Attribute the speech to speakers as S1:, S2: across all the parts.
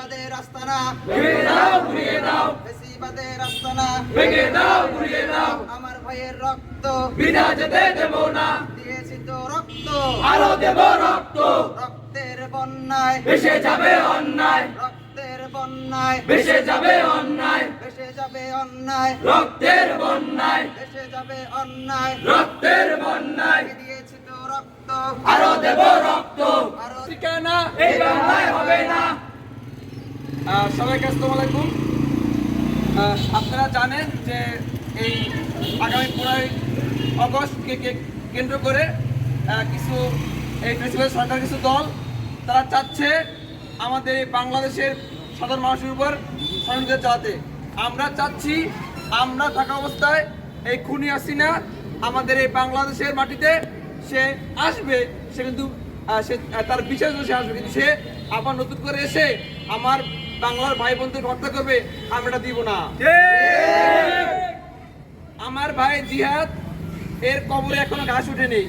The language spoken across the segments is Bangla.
S1: বেশিবাদের আস্তানা
S2: ভেঙে দাও ঘুরিয়ে দাও।
S1: বেশিবাদের আস্তানা
S2: ভেঙে দাও ঘুরিয়ে দাও।
S1: আমার ভাইয়ের রক্ত।
S2: বিনা যেতে দেব না।
S1: দিয়েছি তো রক্ত।
S2: আরও দেব রক্ত।
S1: রক্তের বন্যায়।
S2: ভেসে যাবে অন্যায়।
S1: রক্তের বন্যায়।
S2: ভেসে যাবে অন্যায়।
S1: ভেসে যাবে অন্যায়।
S2: রক্তের বন্যায়।
S1: ভেসে যাবে অন্যায়।
S2: রক্তের বন্যায়।
S1: দিয়েছি তো রক্ত।
S2: আরও দেব রক্ত।
S1: আরও
S3: ঠিকানা
S2: এই বাংলায় হবে না।
S3: সবাইকে আসসালামু আলাইকুম। আপনারা জানেন যে এই আগামী পনেরোই অগস্টকে কেন্দ্র করে কিছু এই প্রেসিডেন্ট সরকার, কিছু দল, তারা চাচ্ছে আমাদের এই বাংলাদেশের সাধারণ মানুষের উপর সহিংসতা চালাতে আমরা চাচ্ছি, আমরা থাকা অবস্থায় এই খুনি হাসিনা আমাদের এই বাংলাদেশের মাটিতে সে আসবে, সে কিন্তু সে, তার বিচার সে আসবে। কিন্তু সে আবার নতুন করে এসে আমার বাংলার ভাই বোনদের হত্যা করবে আমরা দিব না। আমার ভাই জিহাদ এর কবরে এখনও ঘাস উঠে নেই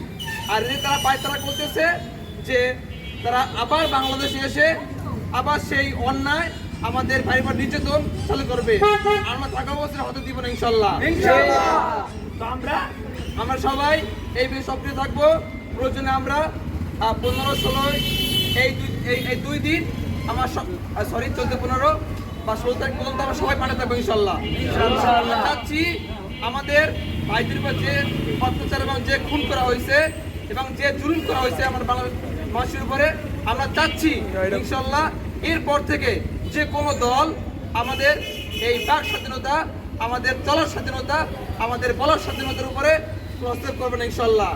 S3: আর এই যে তারা পায় তারা করতেছে যে তারা আবার বাংলাদেশে এসে আবার সেই অন্যায় আমাদের ভাই বোন নির্যাতন চালু করবে। আমরা থাকা অবস্থায় হতে দিব না ইনশাল্লাহ। তো আমরা আমরা সবাই এই বিষয়ে সক্রিয় থাকব। প্রয়োজনে আমরা পনেরো ষোলোই এই দুই এই দুই দিন আমার সরি চোদ্দ পনেরো বা ষোলো তারিখ পর্যন্ত আমরা সবাই পাঠাতে থাকব ইনশাল্লাহ। চাচ্ছি আমাদের ভাইদের উপর যে অত্যাচার এবং যে খুন করা হয়েছে এবং যে জুলুম করা হয়েছে আমার বাংলাদেশ মানুষের উপরে আমরা চাচ্ছি ইনশাল্লাহ এরপর থেকে যে কোনো দল আমাদের এই বাক স্বাধীনতা আমাদের চলার স্বাধীনতা আমাদের বলার স্বাধীনতার উপরে হস্তক্ষেপ করবেন ইনশাল্লাহ।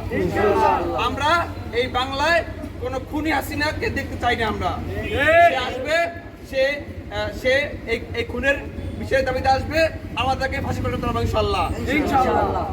S3: আমরা এই বাংলায় কোনো খুনি হাসিনাকে দেখতে চাই না আমরা। সে আসবে সে সে এই খুনের বিষয়ে দাবিতে আসবে আমাদেরকে ফাঁসি করে ইনশাল্লাহ ইনশাল্লাহ